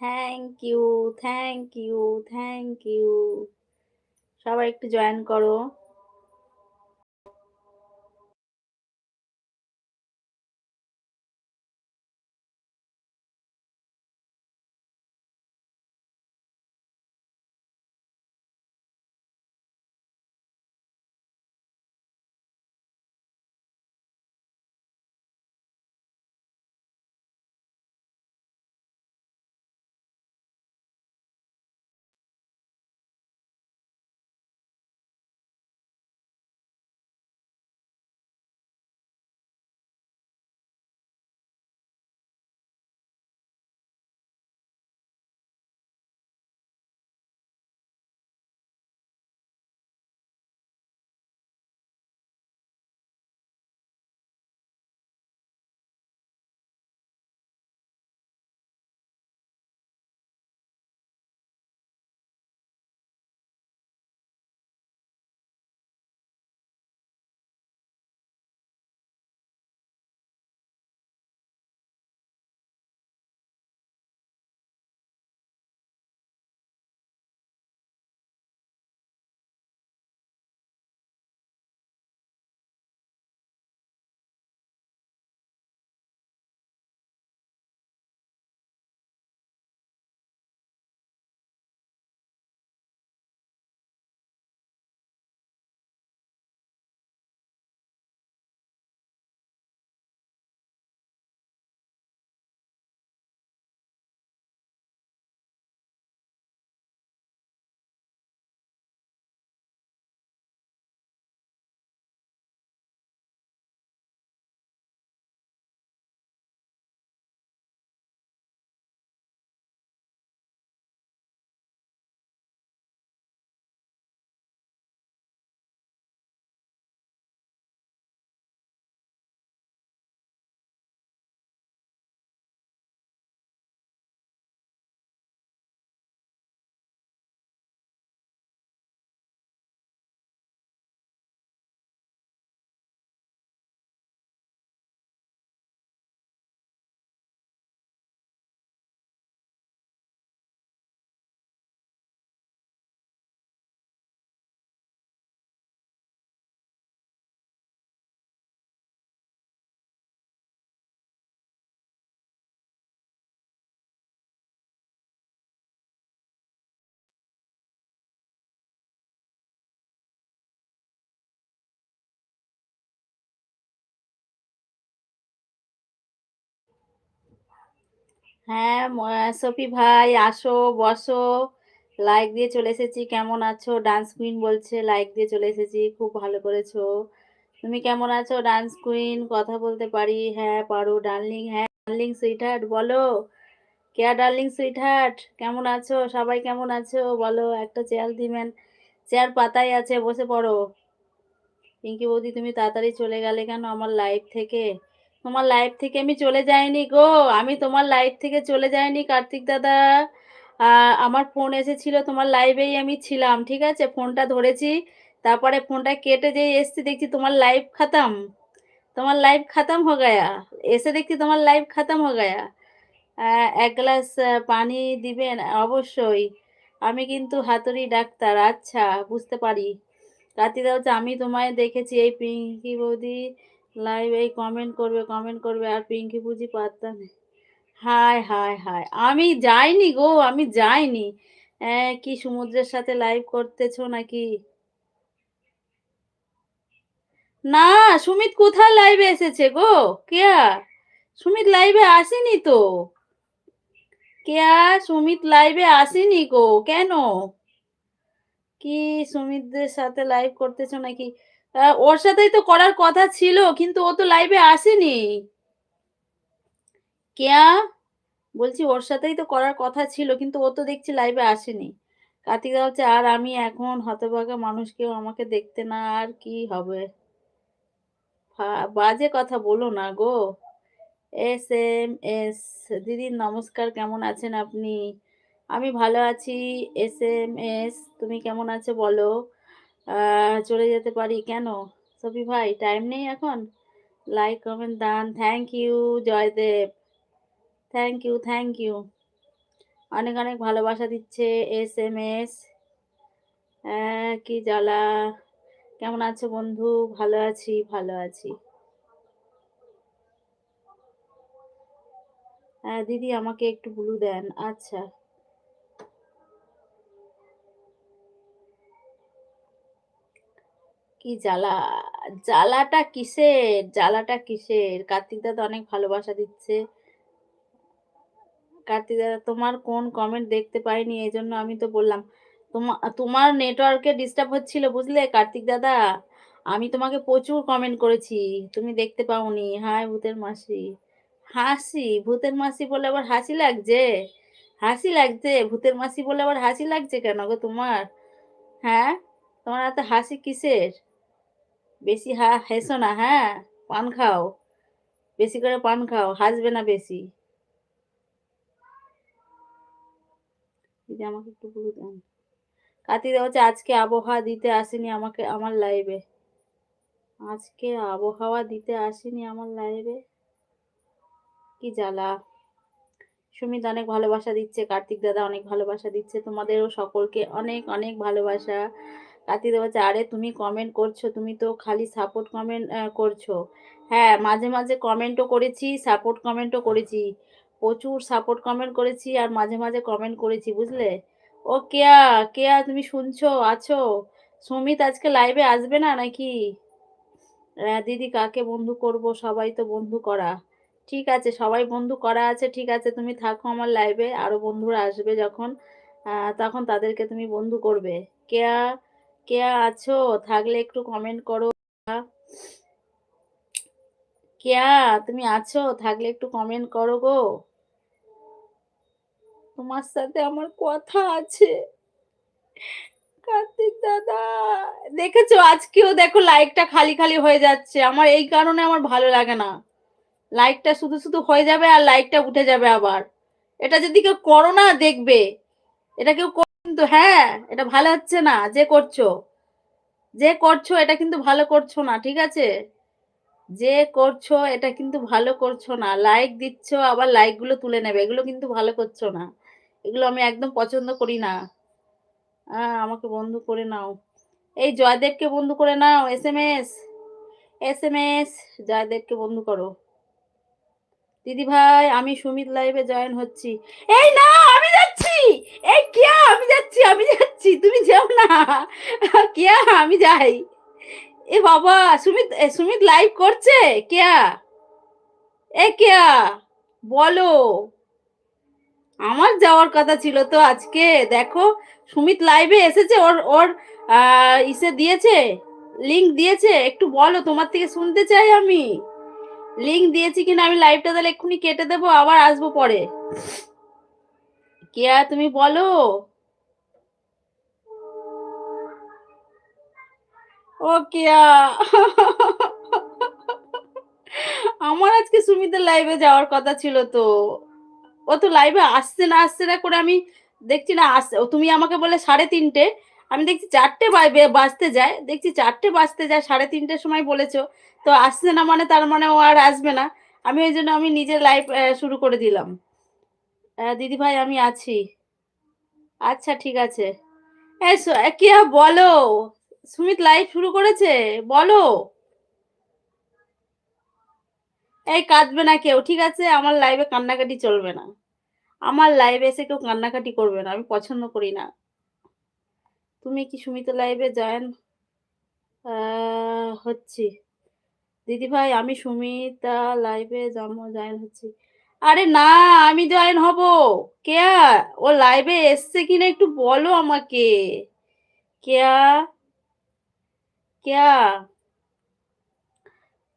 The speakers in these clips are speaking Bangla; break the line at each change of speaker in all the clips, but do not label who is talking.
Thank you thank you thank you সবাই একটু জয়েন করো। হ্যাঁ, সফি ভাই আসো, বসো। লাইক দিয়ে চলে এসেছি। কেমন আছো? ডান্স কুইন বলছে লাইক দিয়ে চলে এসেছি। খুব ভালো করেছ। তুমি কেমন আছো ডান্স কুইন? কথা বলতে পারি? হ্যাঁ, পারো ডার্লিং। হ্যাঁ, ডার্লিং সুইটহার্ট বলো। কেয়া ডার্লিং সুইটহার্ট কেমন আছো? সবাই কেমন আছো? বলো একটা চেয়ার দিবেন। চেয়ার পাতাই আছে বসে পড়ো। পিঙ্কি বৌদি তুমি তাড়াতাড়ি চলে গেলে কেন আমার লাইফ থেকে? তোমার লাইফ থেকে আমি চলে যাইনি গো। আমি তোমার লাইফ থেকে চলে যাইনি কার্তিক দাদা। আমার ফোন এসেছিল তোমার লাইভেই আমি ছিলাম। ঠিক আছে? ফোনটা ধরেছি। তারপরে ফোনটা কেটে যেই এসছি দেখছি তোমার লাইভ খাতাম তোমার লাইভ খাতাম হো গয়া। এসে দেখছি তোমার লাইভ খাতাম হো গয়া। ১ গ্লাস পানি দিবেন? অবশ্যই। আমি কিন্তু হাতুড়ি ডাক্তার। আচ্ছা, বুঝতে পারি। কার্তিক দাদা বলছে, আমি তোমায় দেখেছি এই পিঙ্কি বৌদি লাইভ এই কমেন্ট করবে, কমেন্ট করবে আর পিঙ্কি বুঝি নেই। হায়, হায়, হায়! আমি যাইনি গো, আমি যাইনি। কি সমুদ্রের সাথে লাইভ করতেছো নাকি? না, সুমিত কোথায় লাইভে এসেছে গো? কেয়া? সুমিত লাইভে আসেনি তো। কেয়া? সুমিত লাইভে আসেনি গো। কেন? কি সুমিতদের সাথে লাইভ করতেছো নাকি? ওর সাথেই তো করার কথা ছিল কিন্তু ও তো লাইভে আসেনি। কেয়া? বলছি ওর সাথেই তো করার কথা ছিল কিন্তু ও তো দেখছি লাইভে আসেনি। কার্তিক দা বলছে, "আর আমি এখন হতভাগা মানুষ কেউ আমাকে দেখতে না আর কি হবে?" বাজে কথা বলো না গো। এস এম এস দিদি নমস্কার, কেমন আছেন আপনি? আমি ভালো আছি। এস এম এস তুমি কেমন আছো বলো? চলে যেতে পারি কেন? সফি ভাই টাইম নেই এখন? লাইক, কমেন্ট দান। Thank you Joydeb. Thank you, thank you. অনেক অনেক ভালোবাসা দিচ্ছে এস এম এস কি জ্বালা কেমন আছো বন্ধু ভালো আছি ভালো আছি হ্যাঁ দিদি আমাকে একটু ব্লু দেন আচ্ছা কি জ্বালা, জ্বালাটা কিসের? জ্বালাটা কিসের? কার্তিক দাদা অনেক ভালোবাসা দিচ্ছে। কার্তিক দাদা তোমার কোন কমেন্ট দেখতে পাইনি? এই জন্য আমি তো বললাম তোমার তোমার নেটওয়ার্কে ডিস্টার্ব হচ্ছিল বুঝলে কার্তিক দাদা? আমি তোমাকে প্রচুর কমেন্ট করেছি, তুমি দেখতে পাওনি। হাই ভূতের মাসি। হাসি, ভূতের মাসি বলে আবার হাসি লাগছে? হাসি লাগছে? ভূতের মাসি বলে আবার হাসি লাগছে কেন গো তোমার? হ্যাঁ? তোমার এত হাসি কিসের? বেশি হা, হেসো না হ্যাঁ? পান খাও। বেশি করে পান খাও, হাসবে না বেশি। আমাকে একটু বলে দেন। কার্তিক হচ্ছে আজকে আবহাওয়া দিতে আসেনি আমাকে, আমার লাইভে আজকে আবহাওয়া দিতে আসেনি আমার লাইভে কি জ্বালা। সুমিত অনেক ভালোবাসা দিচ্ছে, কার্তিক দাদা অনেক ভালোবাসা দিচ্ছে, তোমাদেরও সকলকে অনেক অনেক ভালোবাসা। কার্তিক দাদা বলছে আরে তুমি কমেন্ট করছ, তুমি তো খালি সাপোর্ট কমেন্ট করছ। হ্যাঁ মাঝে মাঝে কমেন্টও করেছি সাপোর্ট কমেন্টও করেছি। প্রচুর সাপোর্ট কমেন্ট করেছি আর মাঝে মাঝে কমেন্ট করেছি, বুঝলে? ও কেয়া কেয়া, তুমি শুনছো? আছো? সুমিত আজকে লাইভে আসবে না নাকি? দিদি কাকে বন্ধু করব? সবাই তো বন্ধু করা। ঠিক আছে, সবাই বন্ধু করা আছে, ঠিক আছে, তুমি থাকো আমার লাইভে আরও বন্ধুরা আসবে যখন। তখন তাদেরকে তুমি বন্ধু করবে। কেয়া কেয়া আছো? থাকলে একটু কমেন্ট করো। কেয়া তুমি আছো? থাকলে একটু কমেন্ট করো গো। তোমার সাথে আমার কথা আছে। কার্তিক দাদা, দেখেছ? আজকেও দেখো লাইকটা খালি খালি হয়ে যাচ্ছে। আমার এই কারণে আমার ভালো লাগে না। লাইকটা শুধু শুধু হয়ে যাবে আর লাইকটা উঠে যাবে আবার। এটা যদি কেউ করো না দেখবে। এটা কেউ কিন্তু হ্যাঁ এটা ভালো হচ্ছে না, যে করছ। যে করছ, এটা কিন্তু ভালো করছ না, ঠিক আছে? যে করছ, এটা কিন্তু ভালো করছ না। লাইক দিচ্ছ, আবার লাইকগুলো তুলে নেবে, এগুলো কিন্তু ভালো করছ না। এগুলো আমি একদম পছন্দ করি না। আমাকে বন্ধু করে নাও। এই জয়দেবকে বন্ধু করে নাও S M S S M S জয়দেবকে বন্ধু করো। দিদি ভাই, আমি সুমিত লাইভে জয়েন হচ্ছি। এই না, আমি যাচ্ছি! এই কিয়া, আমি যাচ্ছি আমি যাচ্ছি, তুমি যাও না। কিয়া, আমি যাই। এ বাবা, সুমিত সুমিত লাইভ করছে? কেয়া? এ কেয়া, বলো। আমার যাওয়ার কথা ছিল তো আজকে। দেখো, সুমিত লাইভে এসেছে, ওর ওর ইসে দিয়েছে লিংক দিয়েছে। একটু বলো, তোমার থেকে শুনতে চাই আমি। লিংক দিয়েছি কিনা আমি লাইভটা তাহলে এক্ষুনি কেটে দেবো, আবার আসব পরে। কেয়া, তুমি বলো। ও কেয়া। আমার আজকে সুমিতের লাইভে যাওয়ার কথা ছিল তো। ও তো লাইভে আসছে না আসছে না করে আমি দেখছি না আসছে তুমি আমাকে বলে সাড়ে তিনটে। আমি দেখছি চারটে বাজতে যায়। দেখছি চারটে বাজতে যায়, সাড়ে তিনটের সময় বলেছ। তো আসছে না মানে তার মানে ও আর আসবে না। আমি ওই জন্য আমি নিজের লাইভ শুরু করে দিলাম। দিদি ভাই, আমি আছি। আচ্ছা ঠিক আছে। কি বলো? সুমিত লাইভ শুরু করেছে? বলো। এই কাঁদবে না কেউ, ঠিক আছে? আমার লাইভে কান্নাকাটি চলবে না। আমার লাইভে এসে কেউ কান্নাকাটি করবে না। আমি পছন্দ করি না। তুমি কি সুমিত লাইভে জয়েন হচ্ছি। দিদি ভাই আমি সুমিতা লাইভে জন্ম জয়েন হচ্ছি। আরে না, আমি জয়েন হব। কেয়া, ও লাইভে এসছে কিনা একটু বলো আমাকে। কেয়া কেয়া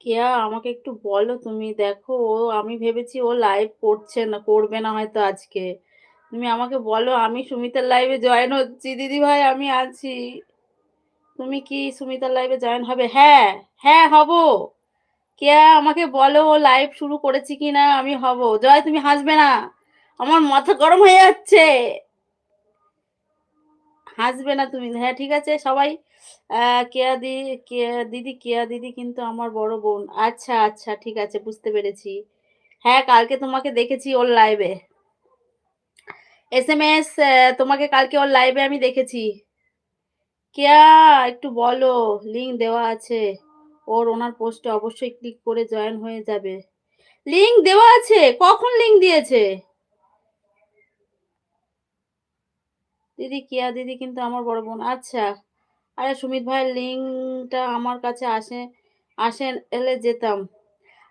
কেয়া, আমাকে একটু বলো তুমি। দেখো, ও, আমি ভেবেছি ও লাইভ করছে না, করবে না হয়তো আজকে। তুমি আমাকে বলো, আমি সুমিতার লাইভে জয়েন হচ্ছি। দিদি ভাই, আমি আছি। তুমি কি সুমিতার লাইভে জয়েন হবে? হ্যাঁ হ্যাঁ হব। কেয়া, আমাকে বলো লাইভ শুরু করেছি কি না আমি হব। জয়, তুমি হাসবে না। আমার মাথা গরম হয়ে যাচ্ছে। হাসবে না তুমি। হ্যাঁ ঠিক আছে, সবাই। কেয়া দি, কেয়া, দিদি কেয়া দিদি কিন্তু আমার বড় বোন। আচ্ছা আচ্ছা ঠিক আছে, বুঝতে পেরেছি। হ্যাঁ কালকে তোমাকে দেখেছি ওর লাইভে এস এম এস তোমাকে কালকে ওর লাইভে আমি দেখেছি। কেয়া, একটু বলো লিংক দেওয়া আছে। ওর, ওনার পোস্টে অবশ্যই ক্লিক করে জয়েন হয়ে যাবে। লিংক দেওয়া আছে? কখন লিংক দিয়েছে? দিদি, কেয়া দিদি কিন্তু আমার বড় বোন। আচ্ছা আরে সুমিত ভাইয়ের লিঙ্কটা আমার কাছে আসে আসেন এলে যেতাম।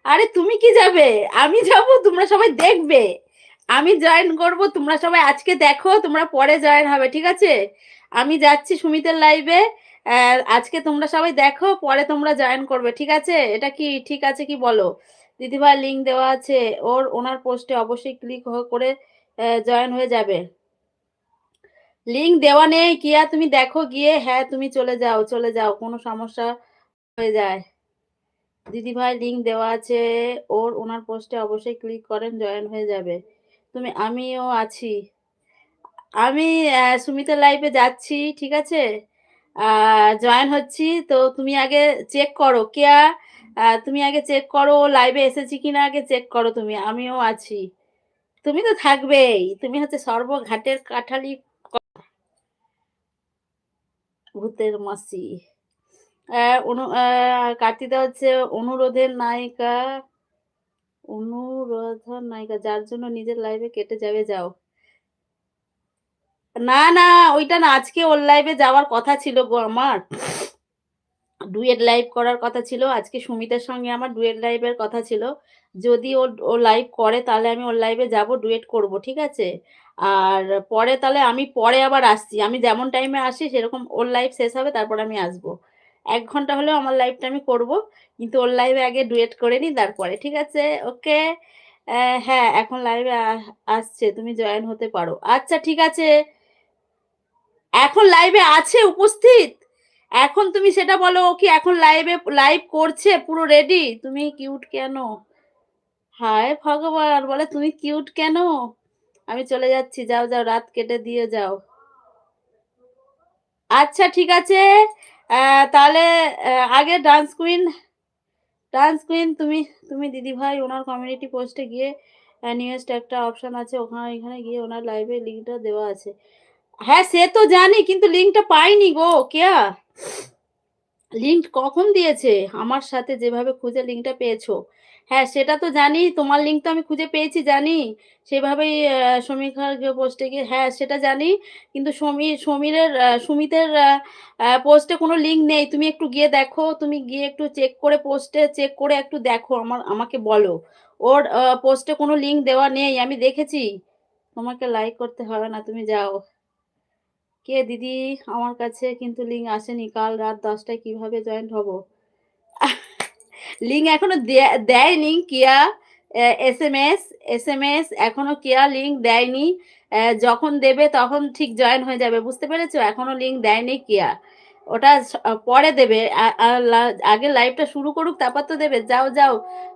আরে তুমি কি যাবে? আমি যাব, তোমরা সবাই দেখবে। আমি জয়েন করব, তোমরা সবাই আজকে দেখো, তোমরা পরে জয়েন হবে, ঠিক আছে? আমি যাচ্ছি সুমিতের লাইভে আজকে তোমরা সবাই দেখো, পরে তোমরা জয়েন করবে, ঠিক আছে? এটা কি ঠিক আছে কি বলো? দিদিভাই লিঙ্ক দেওয়া আছে, ওর, ওনার পোস্টে অবশ্যই ক্লিক করে জয়েন হয়ে যাবে। লিঙ্ক দেওয়া নেই, কিয়া, তুমি দেখো গিয়ে হ্যাঁ তুমি চলে যাও চলে যাও, কোনো সমস্যা হয়ে যায়। দিদিভাই লিঙ্ক দেওয়া আছে, ওর, ওনার পোস্টে অবশ্যই ক্লিক করেন জয়েন হয়ে যাবে। তুমি, আমিও আছি। আমি সুমিতা লাইভে যাচ্ছি, ঠিক আছে? জয়েন হচ্ছি। তো তুমি আগে চেক করো, কেয়া তুমি আগে চেক করো লাইভে এসেছি কিনা, আগে চেক করো তুমি, আমিও আছি। তুমি তো থাকবেই, তুমি হচ্ছে সর্বঘাটের কাঠালি ভূতের মাসি। অনু কার্তিদা হচ্ছে অনুরোধের নায়িকা। অনুরোধের নায়িকা, যার জন্য নিজের লাইভে কেটে যাবে, যাও। না না, ওইটা না, আজকে ওর লাইভে যাওয়ার কথা ছিল গো আমার। ডুয়েট লাইভ করার কথা ছিল, আজকে সুমিতের সঙ্গে আমার ডুয়েট লাইভের কথা ছিল। যদি ও ও লাইভ করে, তাহলে আমি ওর লাইভে যাব ডুয়েট করব, ঠিক আছে? আর পরে তাহলে আমি, পরে আবার আসছি। আমি যেমন টাইমে আসি, সেরকম ওর লাইভ শেষ হবে, তারপর আমি আসব। এক ঘণ্টা হলেও আমার লাইভটা আমি করব। কিন্তু ওর লাইভে আগে ডুয়েট করে নিই, তারপরে, ঠিক আছে? ওকে হ্যাঁ এখন লাইভে আসছে, তুমি জয়েন হতে পারো। আচ্ছা ঠিক আছে। এখন লাইভে আছে উপস্থিত? এখন তুমি সেটা বলো কি এখন লাইভে লাইভ করছে, পুরো রেডি তুমি কিউট কেন? হায় ভগবান, বলে তুমি কিউট কেন? আমি চলে যাচ্ছি, যাও যাও, রাত কেটে দিয়ে যাও। আচ্ছা ঠিক আছে। তাহলে আগে ডান্স কুইন ডান্স কুইন তুমি তুমি দিদি ভাই ওনার কমিউনিটি পোস্টে গিয়ে নিউজটা একটা অপশান আছে, ওখানে, এখানে গিয়ে ওনার লাইভে লিঙ্কটা দেওয়া আছে। হ্যাঁ সে তো জানি, কিন্তু লিঙ্কটা পাইনি গো, কেয়া? লিঙ্ক কখন দিয়েছে? আমার সাথে যেভাবে খুঁজে লিঙ্কটা পেয়েছ। হ্যাঁ সেটা তো জানি। তোমার লিঙ্ক তো আমি খুঁজে পেয়েছি, জানি। সেভাবেই সমীক্ষার পোস্টে গিয়ে হ্যাঁ সেটা জানি। কিন্তু সমীর, সমীরের সুমিতের পোস্টে কোনো লিঙ্ক নেই। তুমি একটু গিয়ে দেখো। তুমি গিয়ে একটু চেক করে পোস্টে চেক করে একটু দেখো। আমার, আমাকে বলো। ওর পোস্টে কোনো লিঙ্ক দেওয়া নেই। আমি দেখেছি। তোমাকে লাইক করতে হবে না। তুমি যাও। কে দিদি? আমার কাছে কিন্তু লিঙ্ক আসেনি। কাল রাত দশটায় কীভাবে জয়েন্ট হব? লিঙ্ক এখনও দেয়নি কিয়া S M S S M S এখনও কিয়া লিঙ্ক দেয়নি যখন দেবে তখন ঠিক জয়েন হয়ে যাবে, বুঝতে পেরেছ? এখনও লিঙ্ক দেয়নি কিয়া। ওটা পরে দেবে আগে লাইভটা শুরু করুক, তারপর তো দেবে, যাও যাও,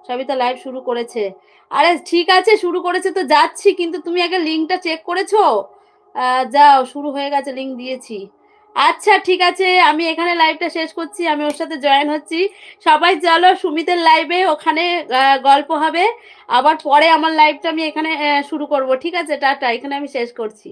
সবই তো লাইভ শুরু করেছে। আরে ঠিক আছে, শুরু করেছে তো যাচ্ছি, কিন্তু তুমি আগে লিঙ্কটা চেক করেছ? যাও, শুরু হয়ে গেছে, লিঙ্ক দিয়েছি। আচ্ছা ঠিক আছে, আমি এখানে লাইভটা শেষ করছি, আমি ওর সাথে জয়েন হচ্ছি। সবাই চলো সুমিতের লাইভে ওখানে গল্প হবে। আবার পরে আমার লাইভটা আমি এখানে শুরু করব। ঠিক আছে, টাটা, এখানে আমি শেষ করছি।